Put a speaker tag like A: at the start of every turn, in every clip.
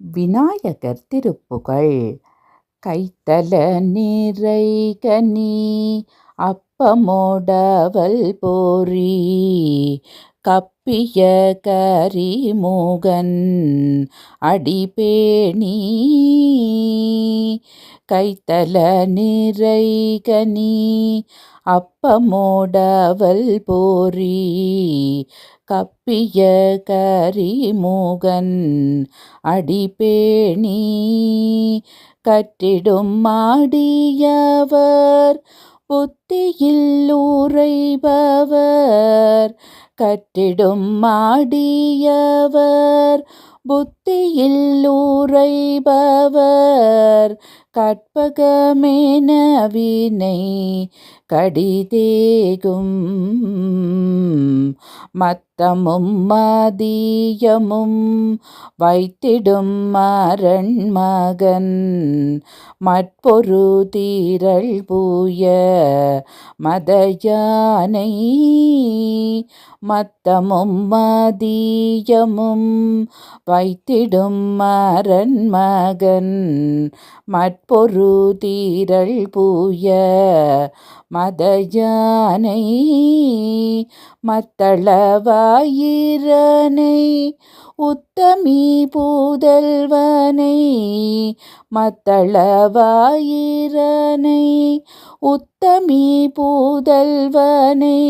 A: விநாயகர் திருப்புகழ். கைத்தல நிறை கனி அப்பமோடவல் போரி கப்பிய கரிமுகன் அடிபேணி. கைத்தல நிறை கனி அப்பமோடவல் போரி கப்பிய கரிமுகன் அடிபேணி கட்டிடும் மாடியவர் புத்தியில் உரைபவர் கட்டிடும் மாடியவர் புத்தியில் உரைபவர் உறைபவர் கற்பகமேனவினை கடிதேகும். மத்தமும் மதியமும் வைத்திடும் மரண்மகன் மற்பொரு தீரள் பூய மதயானை. மத்தமும் மதியமும் வைத்திடும் மரண்மகன் மற்பொரு தீரள் பூய மதயானை மத்தளவாயிரனை உத்தமி பூதல்வனை மத்தளவாயிரனை உத்தமி பூதல்வனை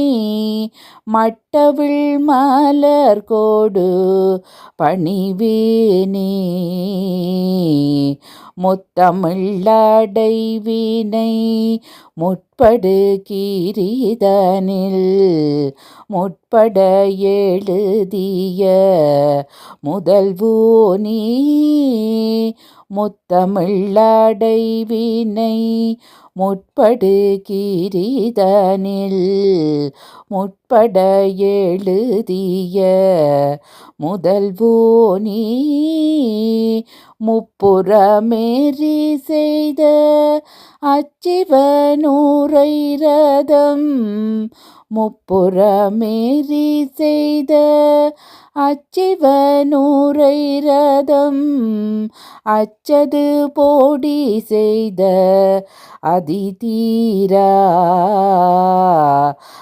A: மட்டவிழ் மலர் கோடு பணிவேனே. முத்தமிழடைவினை முற்படு கீரிதனில் முற்பட எழுதிய முதல்வோனி முத்தமிழடைவினை முற்படு கீரிதனில் முற்பட எழுதிய முதல்வோனி முப்புறமேறி செய்த அச்சிவனூரை ரதம். முப்புறமேறி செய்த அச்சிவனூரை ரதம். அச்சது போடி செய்த அதிதீரா.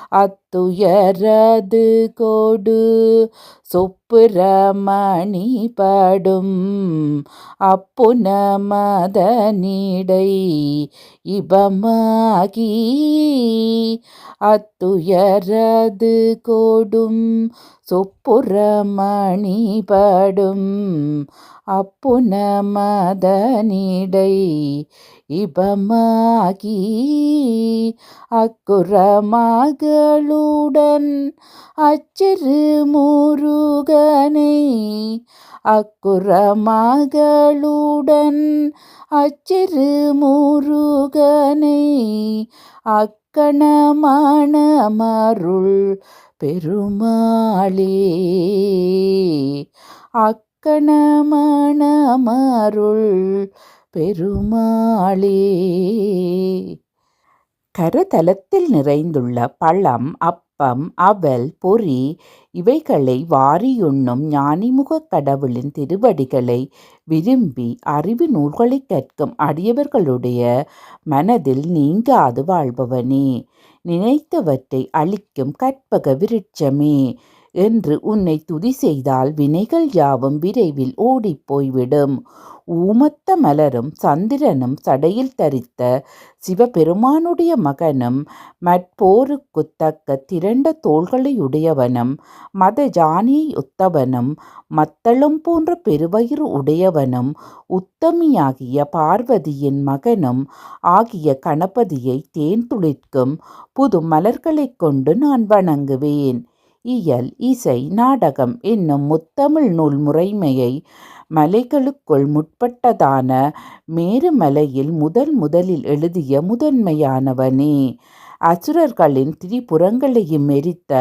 A: அத் துயரது கொடு சொப்புரமணி படும். அப்புன மதனிடை இபமாகி அத்துயரது கொடும் சொப்புரமணி படும். அப்புன மதனிடை இபமாகி அக்குறமகளுடன் அச்சிறு முருகனை அக்குறமகளுடன் அச்சிறு முருகனை அக்கணமான மருள் பெருமாளே. அக்கணமான மருள் பெருமாளே. கருதலத்தில் நிறைந்துள்ள பழம் அப்பம் அவல் பொறி இவைகளை வாரியுண்ணும் ஞானிமுகக் கடவுளின் திருவடிகளை விரும்பி அறிவு நூல்களை கற்கும் அடியவர்களுடைய மனதில் நீங்காது வாழ்பவனே. நினைத்தவற்றை அளிக்கும் கற்பக விருட்சமே. என்று உன்னை துதி செய்தால் வினைகள் யாவும் விரைவில் ஓடிப்போய்விடும். ஊமத்த மலரும் சந்திரனும் சடையில் தரித்த சிவபெருமானுடைய மகனும் மற்போருக்கு தக்க திரண்ட தோள்களையுடையவனும் மத ஜானியை ஒத்தவனும் மத்தளம் போன்ற பெருவயிறு உடையவனும் உத்தமியாகிய பார்வதியின் மகனும் ஆகிய கணபதியை தேன் துளிர்க்கும் புது மலர்களைக் கொண்டு நான் வணங்குவேன். இயல் இசை நாடகம் என்னும் முத்தமிழ் நூல் முறைமையை மலைகளுக்குள் முற்பட்டதான மேருமலையில் முதல் முதலில் எழுதிய முதன்மையானவனே. அசுரர்களின் திரிபுறங்களையும் எரித்த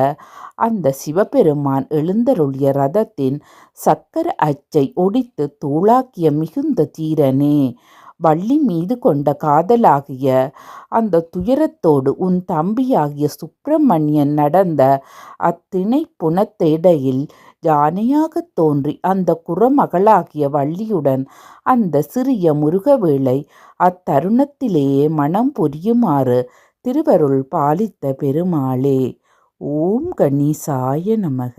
A: அந்த சிவபெருமான் எழுந்தருளிய ரதத்தின் சக்கர அச்சை ஒடித்து தூளாக்கிய மிகுந்த தீரனே. வள்ளி மீது கொண்ட காதலாகிய அந்த துயரத்தோடு உன் தம்பியாகிய சுப்பிரமணியன் நடந்த அத்திணை புனத்தேடையில் யானையாகத் தோன்றி அந்த குறமகளாகிய வள்ளியுடன் அந்த சிறிய முருகவேளை அத்தருணத்திலேயே மனம் புரியுமாறு திருவருள் பாலித்த பெருமாளே. ஓம் கணேசாய நமக.